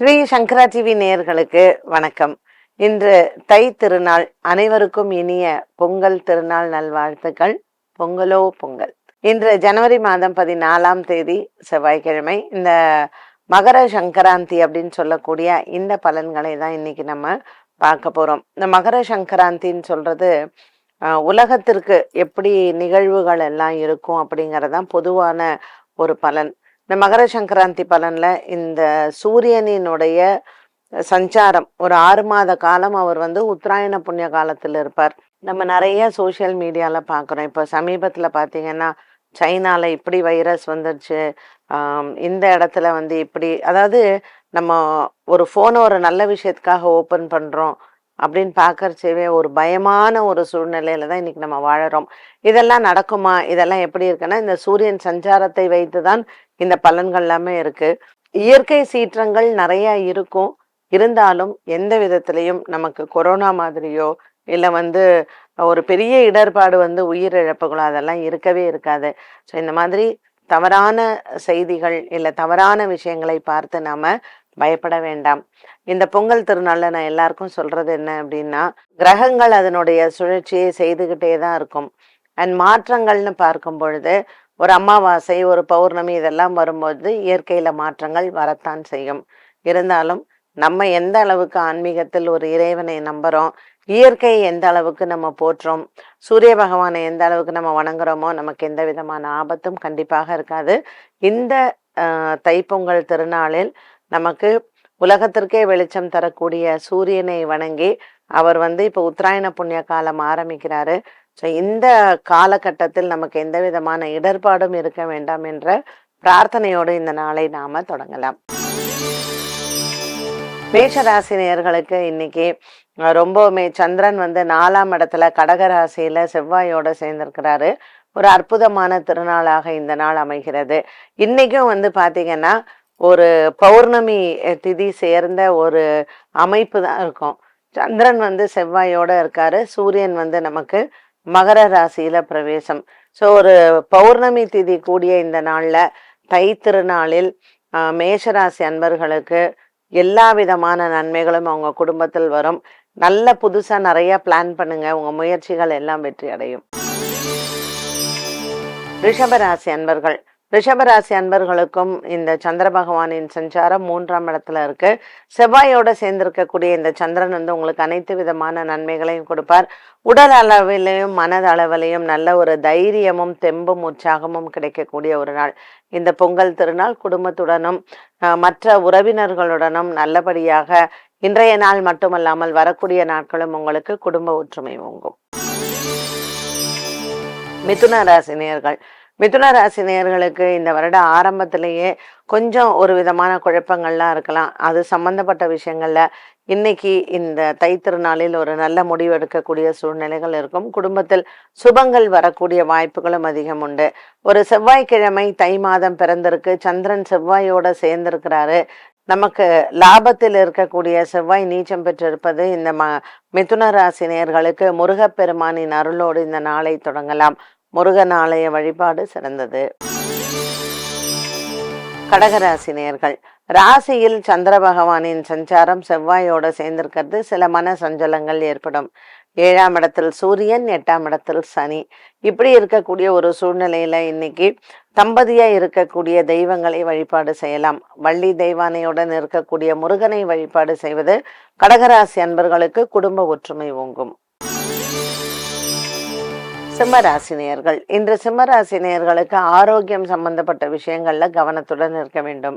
ஸ்ரீ சங்கரா TV நேயர்களுக்கு வணக்கம். இன்று தை திருநாள் அனைவருக்கும் இனிய பொங்கல் திருநாள் நல்வாழ்த்துக்கள். பொங்கலோ பொங்கல். இன்று ஜனவரி மாதம் பதினாலாம் தேதி செவ்வாய்க்கிழமை. இந்த மகர சங்கராந்தி அப்படின்னு சொல்லக்கூடிய இந்த பலன்களை தான் இன்னைக்கு நம்ம பார்க்க போறோம். இந்த மகர சங்கராந்தின்னு சொல்றது உலகத்திற்கு எப்படி நிகழ்வுகள் எல்லாம் இருக்கும் அப்படிங்கறதுதான் பொதுவான ஒரு பலன். இந்த மகர சங்கராந்தி பலனில் இந்த சூரியனினுடைய சஞ்சாரம் ஒரு ஆறு மாத காலம் அவர் வந்து உத்தராயண புண்ணிய காலத்தில் இருப்பார். நம்ம நிறைய சோஷியல் மீடியாவில் பார்க்குறோம் இப்போ சமீபத்தில் பார்த்தீங்கன்னா சைனாவில் இப்படி வைரஸ் வந்துருச்சு. இந்த இடத்துல வந்து இப்படி அதாவது நம்ம ஒரு ஃபோனை ஒரு நல்ல விஷயத்துக்காக ஓப்பன் பண்ணுறோம் அப்படின்னு பார்க்கறச்சேவே ஒரு பயமான ஒரு சூழ்நிலையில தான் இன்னைக்கு நம்ம வாழறோம். இதெல்லாம் நடக்குமா? இதெல்லாம் எப்படி இருக்குன்னா இந்த சூரியன் சஞ்சாரத்தை வைத்து தான் இந்த பலன்கள் எல்லாமே இருக்கு. இயற்கை சீற்றங்கள் நிறைய இருக்கும். இருந்தாலும் எந்த விதத்திலையும் நமக்கு கொரோனா மாதிரியோ இல்லை வந்து ஒரு பெரிய இடர்பாடு வந்து உயிரிழப்புகளோ அதெல்லாம் இருக்கவே இருக்காது. ஸோ இந்த மாதிரி தவறான செய்திகள் இல்லை தவறான விஷயங்களை பார்த்து நாம பயப்பட வேண்டாம். இந்த பொங்கல் திருநாளில் நான் எல்லாருக்கும் சொல்றது என்ன அப்படின்னா கிரகங்கள் அதனுடைய சுழற்சியை செய்துகிட்டே தான் இருக்கும். அண்ட் மாற்றங்கள்னு பார்க்கும் பொழுது ஒரு அமாவாசை ஒரு பௌர்ணமி இதெல்லாம் வரும்போது இயற்கையில மாற்றங்கள் வரத்தான் செய்யும். இருந்தாலும் நம்ம எந்த அளவுக்கு ஆன்மீகத்தில் ஒரு இறைவனை நம்புறோம் இயற்கையை எந்த அளவுக்கு நம்ம போற்றோம் சூரிய பகவானை எந்த அளவுக்கு நம்ம வணங்குறோமோ நமக்கு எந்த விதமான ஆபத்தும் கண்டிப்பாக இருக்காது. இந்த ஆஹ், தைப்பொங்கல் திருநாளில் நமக்கு உலகத்திற்கே வெளிச்சம் தரக்கூடிய சூரியனை வணங்கி அவர் வந்து இப்போ உத்தராயண புண்ணிய காலம் ஆரம்பிக்கிறாரு. ஸோ இந்த காலகட்டத்தில் நமக்கு எந்த விதமான இடர்பாடும் இருக்க வேண்டாம் என்ற பிரார்த்தனையோடு இந்த நாளை நாம தொடங்கலாம். மேஷராசினியர்களுக்கு இன்னைக்கு ரொம்பவுமே சந்திரன் வந்து நாலாம் இடத்துல கடகராசியில செவ்வாயோட சேர்ந்திருக்கிறாரு. ஒரு அற்புதமான திருநாளாக இந்த நாள் அமைகிறது. இன்னைக்கும் வந்து பாத்தீங்கன்னா ஒரு பௌர்ணமி திதி சேர்ந்த ஒரு அமைப்பு தான் இருக்கும். சந்திரன் வந்து செவ்வாயோட இருக்காரு. சூரியன் வந்து நமக்கு மகர ராசியில பிரவேசம். ஸோ ஒரு பௌர்ணமி திதி கூடிய இந்த நாளில் தை திருநாளில் மேஷராசி அன்பர்களுக்கு எல்லா விதமான நன்மைகளும் அவங்க குடும்பத்தில் வரும். நல்ல புதுசாக நிறைய பிளான் பண்ணுங்க. உங்க முயற்சிகள் எல்லாம் வெற்றி அடையும். ரிஷபராசி அன்பர்கள் ரிஷபராசி அன்பர்களுக்கும் இந்த சந்திர பகவானின் சஞ்சாரம் மூன்றாம் இடத்துல இருக்கு. செவ்வாயோட சேர்ந்திருக்கக்கூடிய இந்த சந்திரன் வந்து உங்களுக்கு அனைத்து விதமான நன்மைகளையும் கொடுப்பார். உடல் அளவிலையும் மனது அளவிலையும் நல்ல ஒரு தைரியமும் தெம்பும் உற்சாகமும் கிடைக்கக்கூடிய ஒரு நாள். இந்த பொங்கல் திருநாள் குடும்பத்துடனும் மற்ற உறவினர்களுடனும் நல்லபடியாக இன்றைய நாள் மட்டுமல்லாமல் வரக்கூடிய நாட்களும் உங்களுக்கு குடும்ப ஒற்றுமை ஓங்கும். மிதுன ராசினியர்கள் மிதுன ராசி நேர்களுக்கு இந்த வருட ஆரம்பத்திலேயே கொஞ்சம் ஒரு விதமான குழப்பங்கள்லாம் இருக்கலாம். அது சம்பந்தப்பட்ட விஷயங்கள்ல இன்னைக்கு இந்த தை திருநாளில் ஒரு நல்ல முடிவு எடுக்கக்கூடிய சூழ்நிலைகள் இருக்கும். குடும்பத்தில் சுபங்கள் வரக்கூடிய வாய்ப்புகளும் அதிகம் உண்டு. ஒரு செவ்வாய்க்கிழமை தை மாதம் பிறந்திருக்கு. சந்திரன் செவ்வாயோட சேர்ந்திருக்கிறாரு. நமக்கு லாபத்தில் இருக்கக்கூடிய செவ்வாய் நீச்சம் பெற்றிருப்பது இந்த ம மிதுன ராசி நேர்களுக்கு முருகப்பெருமானின் அருளோடு இந்த நாளை தொடங்கலாம். முருகன் ஆலய வழிபாடு சிறந்தது. கடகராசினியர்கள் ராசியில் சந்திர பகவானின் சஞ்சாரம் செவ்வாயோட சேர்ந்திருக்கிறது. சில மன சஞ்சலங்கள் ஏற்படும். ஏழாம் இடத்தில் சூரியன் எட்டாம் இடத்தில் சனி. இப்படி இருக்கக்கூடிய ஒரு சூழ்நிலையில இன்னைக்கு தம்பதியா இருக்கக்கூடிய தெய்வங்களை வழிபாடு செய்யலாம். வள்ளி தெய்வானையுடன் இருக்கக்கூடிய முருகனை வழிபாடு செய்வது கடகராசி அன்பர்களுக்கு குடும்ப ஒற்றுமை ஓங்கும். சிம்மராசினியர்கள். இன்று சிம்மராசினியர்களுக்கு ஆரோக்கியம் சம்பந்தப்பட்ட விஷயங்கள்ல கவனத்துடன் இருக்க வேண்டும்.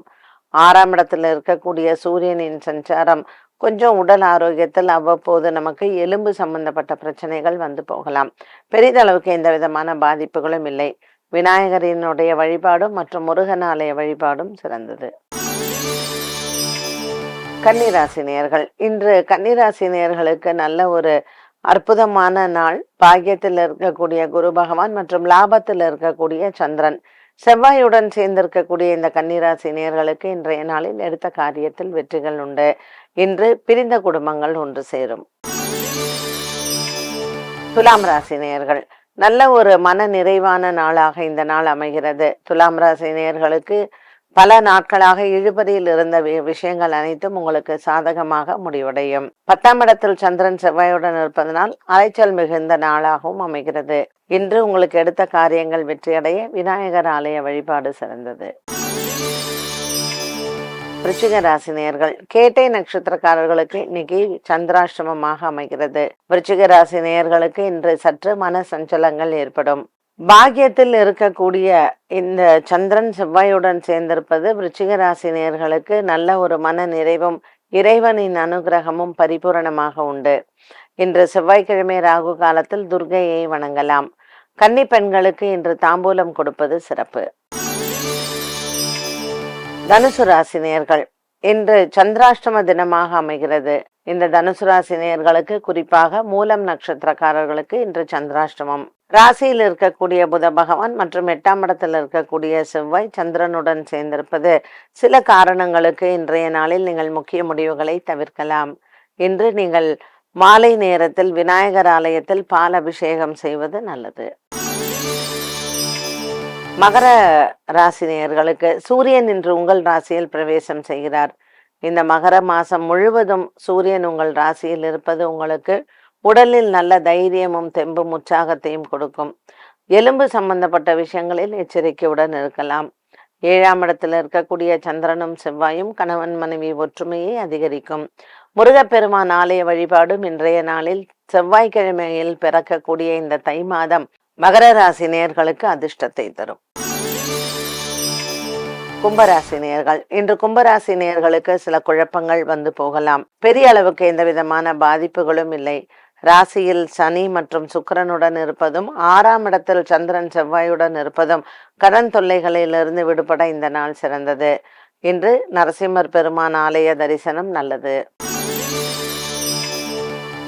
ஆறாம் இடத்துல இருக்கக்கூடிய சூரியனின் சஞ்சாரம் கொஞ்சம் உடல் ஆரோக்கியத்தில் அவ்வப்போது நமக்கு எலும்பு சம்பந்தப்பட்ட பிரச்சனைகள் வந்து போகலாம். பெரிதளவுக்கு எந்த விதமான பாதிப்புகளும் இல்லை. விநாயகரினுடைய வழிபாடும் மற்றும் முருகன் ஆலய வழிபாடும் சிறந்தது. கன்னிராசினியர்கள். இன்று கன்னிராசினியர்களுக்கு நல்ல ஒரு அற்புதமான நாள். பாக்கியத்தில் இருக்கக்கூடிய குரு பகவான் மற்றும் லாபத்தில் இருக்கக்கூடிய சந்திரன். செவ்வாயுடன் சேர்ந்திருக்கக்கூடிய இந்த கன்னிராசி நேர்களுக்கு இன்றைய நாளில் எடுத்த காரியத்தில் வெற்றிகள் உண்டு. இன்று பிரிந்த குடும்பங்கள் ஒன்று சேரும். துலாம் ராசி நேர்கள் நல்ல ஒரு மன நிறைவான நாளாக இந்த நாள் அமைகிறது. துலாம் ராசி நேர்களுக்கு பல நாட்களாக இழுபதியில் இருந்த வி- விஷயங்கள் அனைத்தும் உங்களுக்கு சாதகமாக முடிவடையும். பத்தாம் இடத்தில் சந்திரன் செவ்வாயுடன் இருப்பதனால் அலைச்சல் மிகுந்த நாளாகவும் அமைகிறது. இன்று உங்களுக்கு எடுத்த காரியங்கள் வெற்றியடைய விநாயகர் ஆலய வழிபாடு சிறந்தது. விருச்சிக ராசி நேயர்கள் கேட்டை நட்சத்திரக்காரர்களுக்கு இன்னைக்கு சந்திராஷ்டமமாக அமைகிறது. விருச்சிக ராசி நேயர்களுக்கு இன்று சற்று மன சஞ்சலங்கள் ஏற்படும். பாக்கியத்தில் இருக்கக்கூடிய இந்த சந்திரன் செவ்வாயுடன் சேர்ந்திருப்பது விருச்சிக ராசி நேர்களுக்கு நல்ல ஒரு மன நிறைவும் இறைவனின் அனுகிரகமும் பரிபூரணமாக உண்டு. இன்று செவ்வாய்க்கிழமை ராகு காலத்தில் துர்கையை வணங்கலாம். கன்னி பெண்களுக்கு இன்று தாம்பூலம் கொடுப்பது சிறப்பு. தனுசு ராசி நேர்கள் இன்று சந்திராஷ்டம தினமாக அமைகிறது. இந்த தனுசு ராசி நேர்களுக்கு குறிப்பாக மூலம் நட்சத்திரக்காரர்களுக்கு இன்று சந்திராஷ்டமம். ராசியில் இருக்கக்கூடிய புத பகவான் மற்றும் எட்டாம் இடத்தில் இருக்கக்கூடிய செவ்வாய் சந்திரனுடன் சேர்ந்திருப்பது சில காரணங்களுக்கு இன்றைய நாளில் நீங்கள் முக்கிய முடிவுகளை தவிர்க்கலாம். இன்று நீங்கள் மாலை நேரத்தில் விநாயகர் ஆலயத்தில் பால் அபிஷேகம் செய்வது நல்லது. மகர ராசி நேயர்களுக்கு சூரியன் இன்று உங்கள் ராசியில் பிரவேசம் செய்கிறார். இந்த மகர மாதம் முழுவதும் சூரியன் உங்கள் ராசியில் இருப்பது உங்களுக்கு உடலில் நல்ல தைரியமும் தெம்பும் உற்சாகத்தையும் கொடுக்கும். எலும்பு சம்பந்தப்பட்ட விஷயங்களில் எச்சரிக்கையுடன் இருக்கலாம். ஏழாம் இடத்தில் இருக்கக்கூடிய சந்திரனும் செவ்வாயும் கணவன் மனைவி ஒற்றுமையை அதிகரிக்கும். முருகப்பெருமான் ஆலய வழிபாடும் இன்றைய நாளில் செவ்வாய்க்கிழமையில் பிறக்கக்கூடிய இந்த தை மாதம் மகர ராசி நேர்களுக்கு அதிர்ஷ்டத்தை தரும். கும்பராசி நேர்கள் இன்று கும்பராசி நேர்களுக்கு சில குழப்பங்கள் வந்து போகலாம். பெரிய அளவுக்கு எந்த விதமான பாதிப்புகளும் இல்லை. ராசியில் சனி மற்றும் சுக்கரனுடன் இருப்பதும் ஆறாம் இடத்தில் சந்திரன் செவ்வாயுடன் இருப்பதும் கடன் தொல்லைகளிலிருந்து விடுபட இந்த நாள் சிறந்தது. இன்று நரசிம்மர் பெருமான் ஆலய தரிசனம் நல்லது.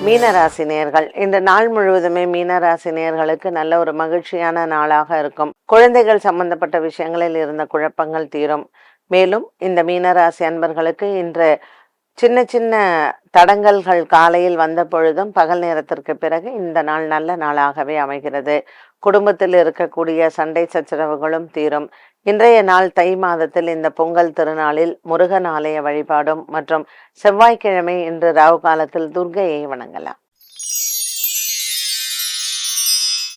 மீனராசி நேர்கள் இந்த நாள் முழுவதுமே மீனராசி நேர்களுக்கு நல்ல ஒரு மகிழ்ச்சியான நாளாக இருக்கும். குழந்தைகள் சம்பந்தப்பட்ட விஷயங்களில் இருந்த குழப்பங்கள் தீரும். மேலும் இந்த மீனராசி அன்பர்களுக்கு இன்று சின்ன சின்ன தடங்கல்கள் காலையில் வந்த பொழுதும் பகல் நேரத்திற்கு பிறகு இந்த நாள் நல்ல நாளாகவே அமைகிறது. குடும்பத்தில் இருக்கக்கூடிய சண்டை சச்சரவுகளும் தீரும். இன்றைய நாள் தை மாதத்தில் இந்த பொங்கல் திருநாளில் முருகன் ஆலய வழிபாடும் மற்றும் செவ்வாய்க்கிழமை இன்று ராவு காலத்தில் துர்க்கையை வணங்கலாம்.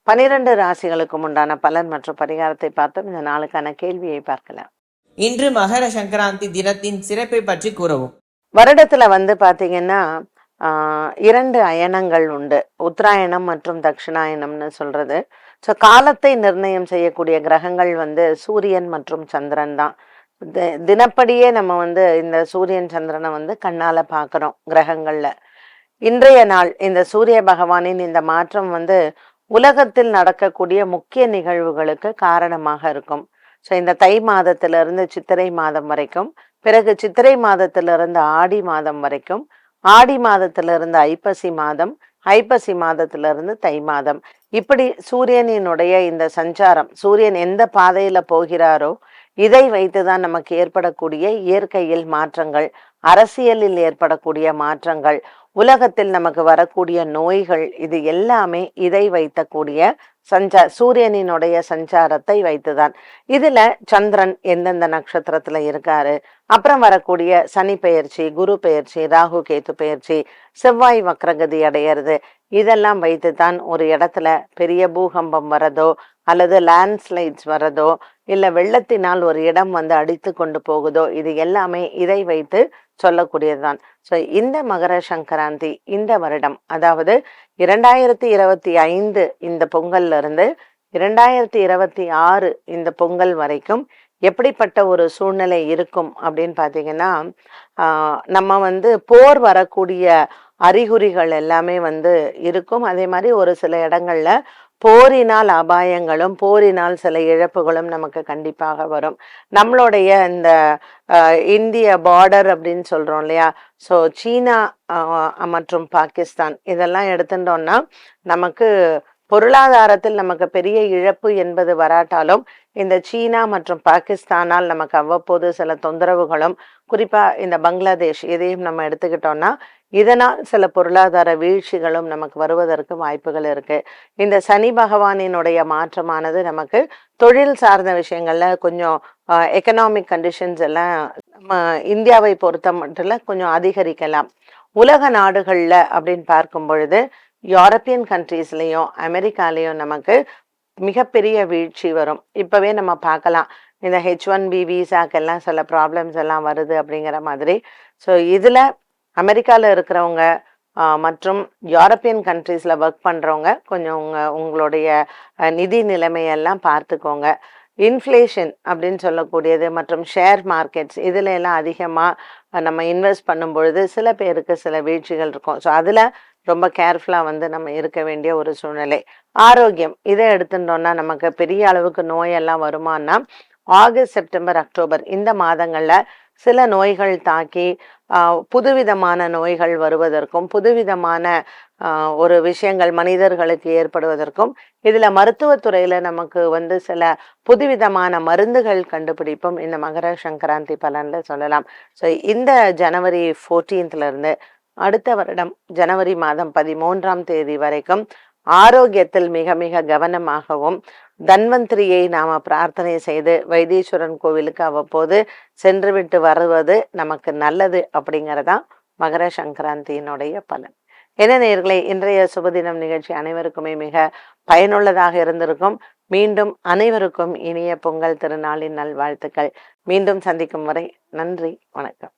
பனிரெண்டு ராசிகளுக்கும் உண்டான பலன் மற்றும் பரிகாரத்தை பார்த்தோம் இந்த நாளுக்கான கேள்வியை பார்க்கலாம். இன்று மகர சங்கராந்தி தினத்தின் சிறப்பை பற்றி கூறவும். வருடத்துல வந்து பாத்தீங்கன்னா ஆஹ் இரண்டு அயனங்கள் உண்டு. உத்தராயணம் மற்றும் தட்சிணாயனம்னு சொல்றது. ஸோ காலத்தை நிர்ணயம் செய்யக்கூடிய கிரகங்கள் வந்து சூரியன் மற்றும் சந்திரன் தான். தி- தினப்படியே நம்ம வந்து இந்த சூரியன் சந்திரனை வந்து கண்ணால பார்க்குறோம் கிரகங்களில். இன்றைய நாள் இந்த சூரிய பகவானின் இந்த மாற்றம் வந்து உலகத்தில் நடக்கக்கூடிய முக்கிய நிகழ்வுகளுக்கு காரணமாக இருக்கும். ஸோ இந்த தை மாதத்திலிருந்து சித்திரை மாதம் வரைக்கும் பிறகு சித்திரை மாதத்திலிருந்து ஆடி மாதம் வரைக்கும் ஆடி மாதத்திலிருந்து ஐப்பசி மாதம் ஐப்பசி மாதத்திலிருந்து தை மாதம். இப்படி சூரியனினுடைய இந்த சஞ்சாரம் சூரியன் எந்த பாதையில போகிறாரோ இதை வைத்துதான் நமக்கு ஏற்படக்கூடிய இயற்கையில் மாற்றங்கள் அரசியலில் ஏற்படக்கூடிய மாற்றங்கள் உலகத்தில் நமக்கு வரக்கூடிய நோய்கள் இது எல்லாமே இதை வைத்தக்கூடிய சஞ்சா சூரியனினுடைய சஞ்சாரத்தை வைத்துதான். இதுல சந்திரன் எந்தெந்த நட்சத்திரத்துல இருக்காரு? அப்புறம் வரக்கூடிய சனி பெயர்ச்சி குரு பெயர்ச்சி ராகு கேத்து பெயர்ச்சி செவ்வாய் வக்ரகதி அடையிறது. இதெல்லாம் வைத்து தான் ஒரு இடத்துல பெரிய பூகம்பம் வரதோ அல்லது லேண்ட்ஸ்லைட்ஸ் வரதோ இல்ல வெள்ளத்தினால் ஒரு இடம் வந்து அடித்து கொண்டு போகுதோ இது எல்லாமே இதை வைத்து சொல்லக்கூடியதுதான். ஸோ இந்த மகர சங்கராந்தி இந்த வருடம் அதாவது இரண்டாயிரத்தி இருபத்தி ஐந்து இந்த பொங்கல்ல இருந்து இரண்டாயிரத்தி இருபத்தி ஆறு இந்த பொங்கல் வரைக்கும் எப்படிப்பட்ட ஒரு சூழ்நிலை இருக்கும் அப்படின்னு பார்த்தீங்கன்னா ஆஹ் நம்ம வந்து போர் வரக்கூடிய அறிகுறிகள் எல்லாமே வந்து இருக்கும். அதே மாதிரி ஒரு சில இடங்கள்ல போரினால் அபாயங்களும் போரினால் சில இழப்புகளும் நமக்கு கண்டிப்பாக வரும். நம்மளுடைய இந்த இந்திய பார்டர் அப்படின்னு சொல்கிறோம் இல்லையா? ஸோ சீனா மற்றும் பாகிஸ்தான் இதெல்லாம் எடுத்துட்டோம்னா நமக்கு பொருளாதாரத்தில் நமக்கு பெரிய இழப்பு என்பது வராட்டாலும் இந்த சீனா மற்றும் பாகிஸ்தானால் நமக்கு அவ்வப்போது சில தொந்தரவுகளும் குறிப்பாக இந்த பங்களாதேஷ் இதையும் நம்ம எடுத்துக்கிட்டோம்னா இதனால் சில பொருளாதார வீழ்ச்சிகளும் நமக்கு வருவதற்கு வாய்ப்புகள் இருக்கு. இந்த சனி பகவானினுடைய மாற்றமானது நமக்கு தொழில் சார்ந்த விஷயங்கள்ல கொஞ்சம் எக்கனாமிக் கண்டிஷன்ஸ் எல்லாம் நம்ம இந்தியாவை பொறுத்த மட்டும் கொஞ்சம் அதிகரிக்கலாம். உலக நாடுகளில் அப்படின்னு பார்க்கும் பொழுது யூரோப்பியன் கண்ட்ரீஸ்லேயும் அமெரிக்காலையும் நமக்கு மிகப்பெரிய வீழ்ச்சி வரும். இப்போவே நம்ம பார்க்கலாம். இந்த ஹெச் ஒன் பி விசாக்கெல்லாம் சில ப்ராப்ளம்ஸ் எல்லாம் வருது அப்படிங்கிற மாதிரி. ஸோ இதில் அமெரிக்காவில் இருக்கிறவங்க மற்றும் யூரோப்பியன் கண்ட்ரீஸில் ஒர்க் பண்ணுறவங்க கொஞ்சம் உங்க உங்களுடைய நிதி நிலைமையெல்லாம் பார்த்துக்கோங்க. இன்ஃப்ளேஷன் அப்படின்னு சொல்லக்கூடியது மற்றும் ஷேர் மார்க்கெட்ஸ் இதுல எல்லாம் அதிகமாக நம்ம இன்வெஸ்ட் பண்ணும் பொழுது சில பேருக்கு சில வீழ்ச்சிகள் இருக்கும். ஸோ அதில் ரொம்ப கேர்ஃபுல்லாக வந்து நம்ம இருக்க வேண்டிய ஒரு சூழ்நிலை. ஆரோக்கியம் இதை எடுத்துட்டோம்னா நமக்கு பெரிய அளவுக்கு நோயெல்லாம் வருமானா ஆகஸ்ட் செப்டம்பர் அக்டோபர் இந்த மாதங்களில் சில நோய்கள் தாக்கி புதுவிதமான நோய்கள் வருவதற்கும் புதுவிதமான ஒரு விஷயங்கள் மனிதர்களுக்கு ஏற்படுவதற்கும் இதில் மருத்துவத்துறையில் நமக்கு வந்து சில புதுவிதமான மருந்துகள் கண்டுபிடிப்பும் இந்த மகர சங்கராந்தி பலன்ல சொல்லலாம். ஸோ இந்த ஜனவரி ஃபோர்டீன்த்லேருந்து அடுத்த வருடம் ஜனவரி மாதம் பதிமூன்றாம் தேதி வரைக்கும் ஆரோக்கியத்தில் மிக மிக கவனமாகவும் தன்வந்திரியை நாம பிரார்த்தனை செய்து வைத்தீஸ்வரன் கோவிலுக்கு அவ்வப்போது சென்று விட்டு வருவது நமக்கு நல்லது அப்படிங்கறதா மகர சங்கராந்தியினுடைய பலன். என்ன நேர்களை இன்றைய சுபதினம் நிகழ்ச்சி அனைவருக்குமே மிக பயனுள்ளதாக இருந்திருக்கும். மீண்டும் அனைவருக்கும் இனிய பொங்கல் திருநாளின் நல்வாழ்த்துக்கள். மீண்டும் சந்திக்கும் வரை நன்றி வணக்கம்.